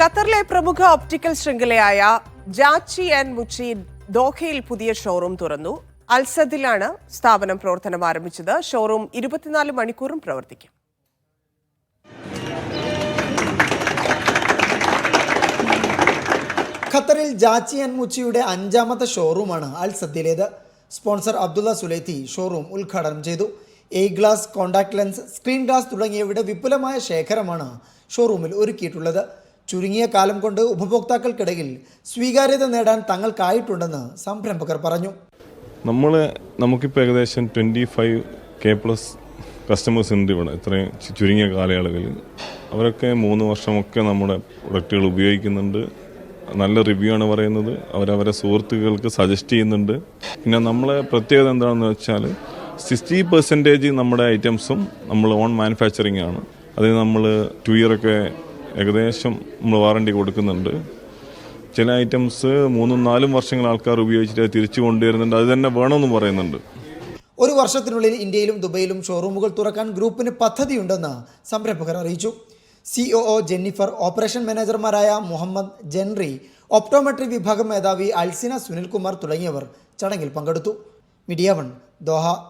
ഖത്തറിലെ പ്രമുഖ optical ശൃംഖലയായ ജാച്ചി and മുച്ചി ദോഹയിൽ പുതിയ ഷോറൂം തുറന്നു. അൽസദിലാണ് സ്ഥാപനം പ്രവർത്തനം ആരംഭിച്ചത്. ഷോറൂം ഇരുപത്തിനാല് മണിക്കൂറും പ്രവർത്തിക്കും. ഖത്തറിൽ ജാച്ചി ആൻഡ് മുച്ചിയുടെ അഞ്ചാമത്തെ ഷോറൂമാണ് അൽസദിലേത്. സ്പോൺസർ അബ്ദുള്ള സുലൈത്തി ഷോറൂം ഉദ്ഘാടനം ചെയ്തു. A glass contact lens screen glass തുടങ്ങിയവയുടെ വിപുലമായ ശേഖരമാണ് ഷോറൂമിൽ ഒരുക്കിയിട്ടുള്ളത്. ചുരുങ്ങിയ കാലം കൊണ്ട് ഉപഭോക്താക്കൾക്കിടയിൽ സ്വീകാര്യത നേടാൻ തങ്ങൾക്കായിട്ടുണ്ടെന്ന് സംരംഭകർ പറഞ്ഞു. നമ്മൾ നമുക്കിപ്പോൾ ഏകദേശം twenty five K plus customers ഉണ്ട് ഇവിടെ. ഇത്രയും ചുരുങ്ങിയ കാലയളവിൽ. അവരൊക്കെ മൂന്ന് വർഷമൊക്കെ നമ്മുടെ പ്രൊഡക്റ്റുകൾ ഉപയോഗിക്കുന്നുണ്ട്. നല്ല റിവ്യൂ ആണ് പറയുന്നത്. അവരവരെ സുഹൃത്തുക്കൾക്ക് സജസ്റ്റ് ചെയ്യുന്നുണ്ട്. പിന്നെ നമ്മളെ പ്രത്യേകത എന്താണെന്ന് വെച്ചാൽ സിക്സ്റ്റി പെർസെന്റേജ് നമ്മുടെ ഐറ്റംസും നമ്മൾ ഓൺ മാനുഫാക്ചറിങ് ആണ്. അതിന് നമ്മൾ ടു ഇയറൊക്കെ ഏകദേശം നമ്മൾ വാറണ്ടി കൊടുക്കുന്നുണ്ട്. ചില ഐറ്റംസ് മൂന്നും നാലും വർഷങ്ങൾ ആൾക്കാർ ഉപയോഗിച്ചിട്ട് തിരിച്ചു കൊണ്ടുവരുന്നുണ്ട്. അത് തന്നെ വേണമെന്ന് പറയുന്നുണ്ട്. ഒരു വർഷത്തിനുള്ളിൽ ഇന്ത്യയിലും ദുബൈയിലും ഷോറൂമുകൾ തുറക്കാൻ ഗ്രൂപ്പിന് പദ്ധതിയുണ്ടെന്ന് സംരംഭകർ അറിയിച്ചു. സി ഒ ജെന്നിഫർ ഓപ്പറേഷൻ മാനേജർമാരായ മുഹമ്മദ് ജെൻറി ഒപ്റ്റോമെട്രി വിഭാഗം മേധാവി അൽസിന സുനിൽകുമാർ തുടങ്ങിയവർ ചടങ്ങിൽ പങ്കെടുത്തു. Media one Doha.